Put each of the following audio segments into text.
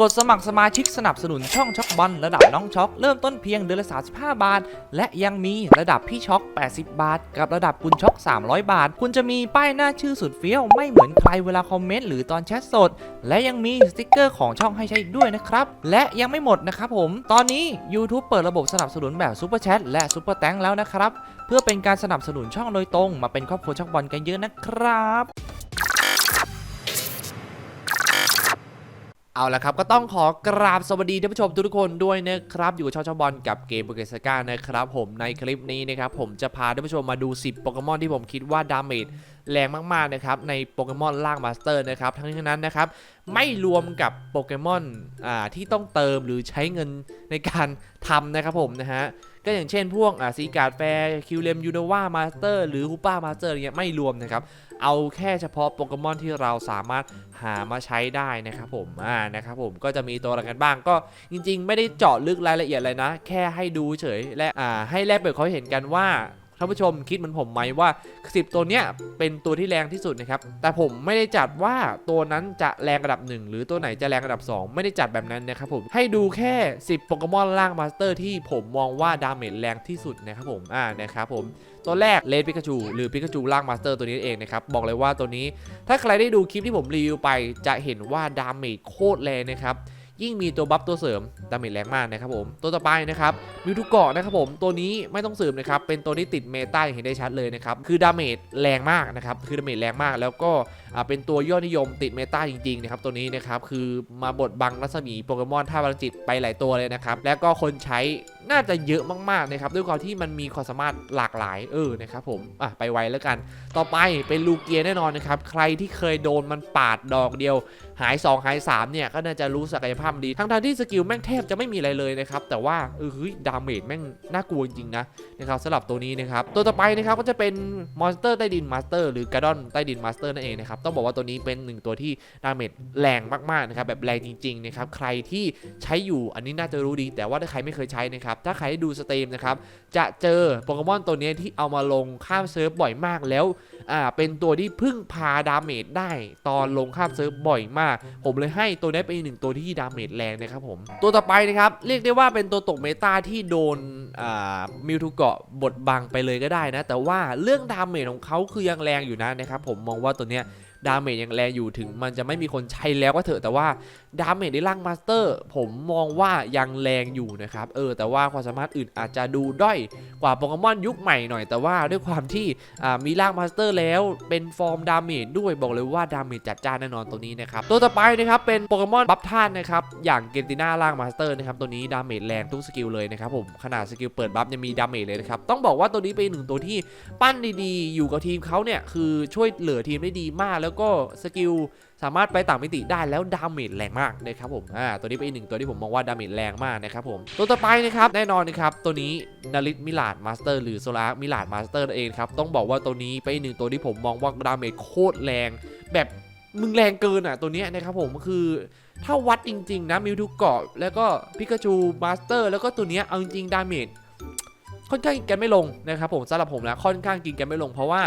กดสมัครสมาชิกสนับสนุนช่องช็อกบอลระดับน้องช็อกเริ่มต้นเพียงเดือนละ 35 บาท และยังมีระดับพี่ช็อก 80 บาท กับระดับคุณช็อก 300 บาท คุณจะมีป้ายหน้าชื่อสุดเฟี้ยว ไม่เหมือนใครเวลาคอมเมนต์หรือตอนแชทสด และยังมีสติกเกอร์ของช่องให้ใช้อีกด้วยนะครับ และยังไม่หมดนะครับผม ตอนนี้ YouTube เปิดระบบสนับสนุนแบบซูเปอร์แชทและซูเปอร์แตงแล้วนะครับเพื่อเป็นการสนับสนุนช่องโดยตรง มาเป็นครอบครัวช็อกบอลกันเยอะนะครับ เอาละครับก็ต้องขอกราบสวัสดีท่านผู้ชมทุกคนด้วยนะครับอยู่กับชาวชาบอลกับเกมโปเกสกานะครับผมในคลิปนี้นะครับผมจะพาท่านผู้ชมมาดู 10 โปเกมอนที่ผมคิดว่าดาเมจแรงมากๆนะครับในโปเกมอนล่างมาสเตอร์นะครับทั้งนี้ทั้งนั้นนะครับไม่รวมกับโปเกมอนอ่าที่ต้องเติมหรือใช้เงินในการทำนะครับผมนะฮะก็อย่างเช่นพวกอ่าซีการ์ดแฟร์คิวเลมยูโนวามาสเตอร์หรือฮูป้ามาสเตอร์เนี่ยไม่รวมนะครับเอาแค่เฉพาะโปเกมอนที่เราสามารถหามาใช้ได้นะครับผมอ่านะครับผมก็จะมีตัวอะไรกันบ้างก็จริง ๆ ไม่ได้เจาะลึกรายละเอียดเลยนะ แค่ให้ดูเฉยและอ่าให้แลกเปิดเขาเห็นกันว่า ท่านผู้ชมคิดเหมือนผมไหมว่า 10 ตัวเนี้ยเป็นตัวที่แรงที่สุดนะครับ แต่ผมไม่ได้จัดว่าตัวนั้นจะแรงระดับ 1 หรือตัวไหนจะแรงระดับ 2 ไม่ได้จัดแบบนั้นนะครับผมให้ดูแค่ 10โปเกมอนล่างมาสเตอร์ที่ผมมองว่าดาเมจแรงที่สุดนะครับผมอ่านะครับผมตัวแรกเลดพิกาจูหรือพิกาจูล่างมาสเตอร์ตัวนี้เองนะครับบอกเลยว่าตัวนี้ ถ้าใครได้ดูคลิปที่ผมรีวิวไปจะเห็นว่าดาเมจโคตรแรงนะครับ ยิ่งมีตัวบัฟตัวเสริมดาเมจแรงมากนะครับผมตัวต่อไปนะครับมิวทุกเกาะนะครับผมตัวนี้ไม่ต้องสืบนะครับเป็นตัวที่ติดเมตาอย่างเห็นได้ชัดเลยนะครับคือดาเมจแรงมากนะครับคือดาเมจแรงมาก แล้วก็เป็นตัวยอดนิยมติดเมตาจริงๆนะครับตัวนี้นะครับคือมาบดบังรัศมีโปเกมอนท่าพลังจิตไปหลายตัวเลยนะครับแล้วก็คนใช้ น่าจะเยอะมากๆนะครับด้วยความที่มันมีความสามารถหลากหลายเออนะครับผมอะไปไวแล้วกัน ต่อไปเป็นลูเกียแน่นอนนะครับใครที่เคยโดนมันปาดดอกเดียว หาย 2 หาย 3 เนี่ยก็น่าจะรู้ศักยภาพดีทั้งทที่สกิลแม่งแทบจะไม่มีอะไรเลยนะครับแต่ว่าเออเฮ้ยดาเมจแม่งน่ากลัวจริงๆนะนะครับสำหรับตัวนี้นะครับตัวต่อไปนะครับก็จะเป็นมอนสเตอร์ใต้ดินมาสเตอร์หรือกระดอนใต้ดินมาสเตอร์นั่นเองนะครับต้องบอกว่าตัวนี้เป็นหนึ่งตัวที่ดาเมจแรงมากๆนะครับแบบแรงจริงๆนะครับใครที่ใช้อยู่อันนี้น่าจะรู้ดี แต่ว่าถ้าใครไม่เคยใช้นะครับถ้าใครดูสตรีมนะครับ จะเจอโปเกมอนตัวนี้ที่เอามาลงข้ามเซิร์ฟบ่อยมากแล้ว อ่า เป็นตัวที่พึ่งพาดาเมจได้ตอนลงข้ามเซิร์ฟบ่อยมาก ผมเลยให้ตัวนี้เป็นหนึ่งตัวที่ดาเมจแรงนะครับผม ตัวต่อไปนะครับ เรียกได้ว่าเป็นตัวตกเมตาที่โดน อ่า มิวทูเกาะบดบังไปเลยก็ได้นะ แต่ว่าเรื่องดาเมจของเขาคือยังแรงอยู่นะนะครับผมมองว่าตัวเนี้ย ดาเมจยังแรงอยู่ถึงมันจะไม่มีคนใช้แล้วก็เถอะแต่ว่าดาเมจในร่างมาสเตอร์ ผมมองว่ายังแรงอยู่นะครับเออแต่ว่าความสามารถอื่นอาจจะดูด้อยกว่าโปเกมอนยุคใหม่หน่อยแต่ว่าด้วยความที่มีร่างมาสเตอร์แล้วเป็นฟอร์มดาเมจด้วยบอกเลยว่าดาเมจจัดจ้านแน่นอนตัวนี้นะครับตัวต่อไปนะครับเป็นโปเกมอนบัฟท่านนะครับอย่างเกนติน่าร่างมาสเตอร์นะครับตัวนี้ดาเมจแรงทุกสกิลเลยนะครับผมขนาดสกิลเปิดบัฟยังมีดาเมจเลยนะครับต้องบอกว่าตัวนี้เป็นหนึ่งตัวที่ปั้นดีๆ อยู่กับทีมเขาเนี่ยคือช่วยเหลือทีมได้ดีมากแล้วก็สกิลสามารถไปต่างมิติได้แล้วดาเมจแรงมากนะครับผมอ่าตัวนี้เป็นอีกหนึ่งตัวที่ผมมองว่าดาเมจแรงมากนะครับผมตัวต่อไปนะครับแน่นอนนะครับตัวนี้นาริตมิลาดมาสเตอร์หรือโซลาร์มิลาดมาสเตอร์นั่นเองครับต้องบอกว่าตัวนี้เป็นอีกหนึ่งตัวที่ผมมองว่าดาเมจโคตรแรงแบบมึงแรงเกินอะตัวนี้นะครับผมคือถ้าวัดจริง ๆ นะมิวทูเกาะแล้วก็พิกาจูมาสเตอร์แล้วก็ตัวนี้เอาจริงดาเมจค่อนข้างกินกันไม่ลงนะครับผมสำหรับผมแล้วค่อนข้างกินกันไม่ลงเพราะว่า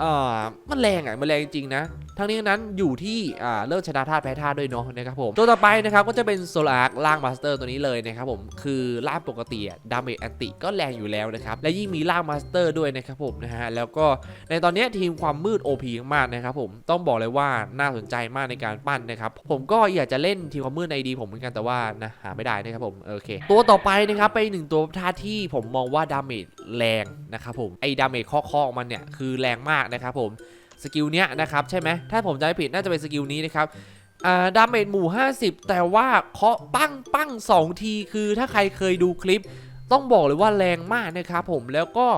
เออมันแรงอะมันแรงจริงๆนะ ทั้งนี้นั้นอยู่ที่อ่าเลิกชนะธาตุแพ้ธาตุด้วยเนาะนะครับผมตัวต่อไปนะครับก็จะเป็นโซลาร์ล่างมาสเตอร์ตัวนี้เลยนะครับผมคือล่างปกติดาเมจแอนติก็แรงอยู่แล้วนะครับและยิ่งมีล่างมาสเตอร์ด้วยนะครับผมนะฮะแล้วก็ในตอนนี้ทีมความมืด OP มากนะครับผมต้องบอกเลยว่าน่าสนใจมากในการปั้นนะครับผมก็อยากจะเล่นทีมความมืดในดีผมเหมือนกันแต่ว่านะหาไม่ได้นะครับผมโอเคตัวต่อไปนะครับเป็นหนึ่งตัวท่าที่ผมมองว่าดาเมจแรงนะครับผมไอ้ดาเมจข้อๆของมันเนี่ยคือแรงมากนะครับผม สกิลเนี้ยนะครับใช่ไหมถ้าผมจำไม่ผิดน่าจะเป็นสกิลนี้นะครับอ่าดาเมจหมู่ 50 แต่ว่าเคาะปั้งปั้ง2ที คือถ้าใครเคยดูคลิป ต้องบอกเลยว่าแรงมากนะครับผมแล้วก็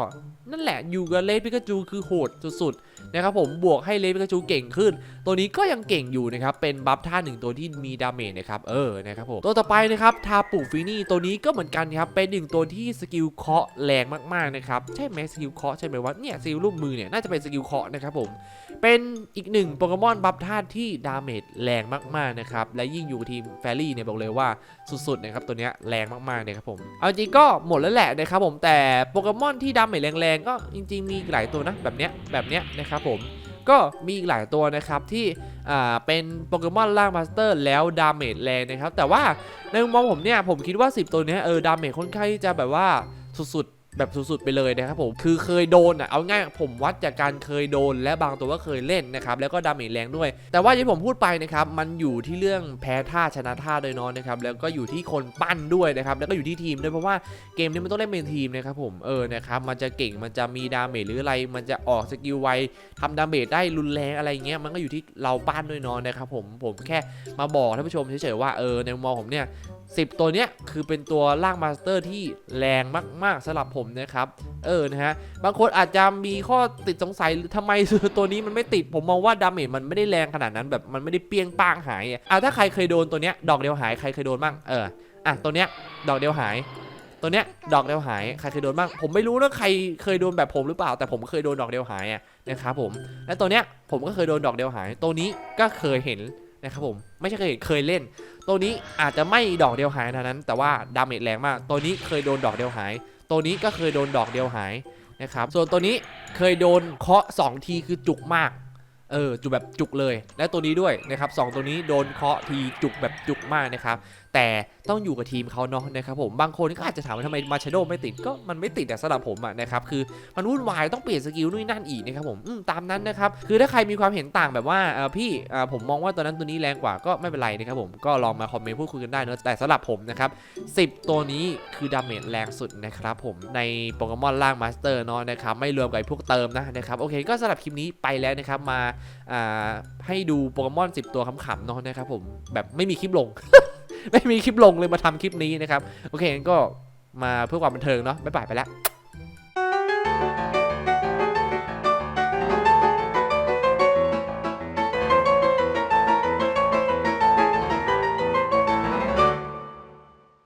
นั่นแหละอยู่กับเลสพิกาจูคือโหดสุดๆนะครับผมบวกให้เลสพิกาจูเก่งขึ้น ตัวนี้ก็ยังเก่งอยู่นะครับเป็นบัฟท่าหนึ่งตัวที่มีดาเมจนะครับเออนะครับผมตัวต่อไปนะครับทาปูฟินี่ตัวนี้ก็เหมือนกันครับเป็นหนึ่งตัวที่สกิลเคาะแรงมากๆนะครับใช่ไหมสกิลเคาะใช่ไหมวะเนี่ยสกิลรูปมือเนี่ยน่าจะเป็นสกิลเคาะนะครับผมเป็นอีกหนึ่งโปเกมอนบัฟธาตุที่ดาเมจแรงมากๆนะครับและยิ่งอยู่ทีมแฟรี่เนี่ยบอกเลยว่าสุดๆนะครับตัวเนี้ยแรงมากๆเลยครับผมเอาจริงก็หมดแล้วแหละนะครับผมแต่โปเกมอนที่ดาเมจแรงก็จริง ๆ มีหลายตัวนะแบบเนี้ยแบบเนี้ยนะครับผมก็มีอีกหลายตัวนะครับที่เป็นโปเกมอนล่างมาสเตอร์แล้วดาเมจแรงนะครับแต่ว่าในมุมมองผมเนี่ยผมคิดว่า 10 ตัวเนี้ยเออดาเมจค่อนข้างที่จะแบบว่าสุดๆ แบบสุดๆไปเลยนะครับผมคือเคยโดนอะเอาง่ายผมวัดจากการเคยโดน และบางตัวก็เคยเล่นนะครับแล้วก็ดาเมจแรงด้วย แต่ว่าที่ผมพูดไปนะครับมันอยู่ที่เรื่องแพ้ท่าชนะท่าโดยเนอนนะครับแล้วก็อยู่ที่คนปั้นด้วยนะครับแล้วก็อยู่ที่ทีมด้วยเพราะว่าเกมนี้มันต้องเล่นเป็นทีมนะครับผมเออนะครับมันจะเก่งมันจะมีดาเมจหรืออะไร มันจะออกสกิลไวทำดาเมจได้รุนแรงอะไรเงี้ยมันก็อยู่ที่เราปั้นด้วยเนอนนะครับผมผมแค่มาบอกท่านผู้ชมเฉยๆว่าเออในมุมมองผมเนี่ย 10 ตัวเนี้ยคือเป็นตัวล่างมาสเตอร์ที่แรงมากๆสำหรับผมนะครับ เออนะฮะบางคนอาจจะมีข้อติดสงสัยทำไมตัวนี้มันไม่ติดผมมองว่าดาเมจมันไม่ได้แรงขนาดนั้นแบบมันไม่ได้เปี้ยงป้างหายอะถ้าใครเคยโดนตัวเนี้ยดอกเดียวหายใครเคยโดนบ้างเอออะตัวเนี้ยดอกเดียวหายตัวเนี้ยดอกเดียวหายใครเคยโดนบ้างผมไม่รู้นะใครเคยโดนแบบผมหรือเปล่า แต่ผมเคยโดนดอกเดียวหายอะนะครับผมและตัวเนี้ยผมก็เคยโดนดอกเดียวหาย ตัวนี้ก็เคยเห็น นะครับผมไม่ใช่เคยเห็นเคยเล่น ตัวนี้อาจจะไม่ดอกเดียวหายเท่านั้น แต่ว่าดาเมจแรงมาก ตัวนี้เคยโดนดอกเดียวหาย ตัวนี้ก็เคยโดนดอกเดียวหายนะครับส่วนตัวนี้เคยโดนเคาะ2ทีคือจุกมาก เออจุกแบบจุกเลย และตัวนี้ด้วยนะครับสองตัวนี้โดนเคาะทีจุกแบบจุกมากนะครับ แต่ต้องอยู่กับทีมเขาเนาะนะครับผมบางคนก็อาจจะถามว่าทำไมมาชโดไม่ติดก็มันไม่ติดแต่สำหรับผมอะนะครับคือมันวุ่นวายต้องเปลี่ยนสกิลนู่นนั่นอีกนะครับผมมตามนั้นนะครับคือถ้าใครมีความเห็นต่างแบบว่าออพี่ออผมมองว่าตัวนั้นตัวนี้แรงกว่าก็ไม่เป็นไรนะครับผมก็ลองมาคอมเมนต์พูดคุยกันได้เนอะแต่สำหรับผมนะครับ10 ตัวนี้คือดาเมจแรงสุดนะครับผมในโปเกมอนล่างมาสเตอร์เนาะนะครับไม่รวมกับไอ้พวกเติมนะนะครับโอเคก็สำหรับคลิปนี้ไปแล้วนะครับมาให้ดูโปเกมอน 10 ตัวขำๆเนาะนะครับผมแบบไม่มีคลิปลง ไม่มีคลิปลงเลยมาทำคลิปนี้นะครับ โอเคงั้นก็มาเพื่อความบันเทิงเนาะบ๊ายบายไปแล้ว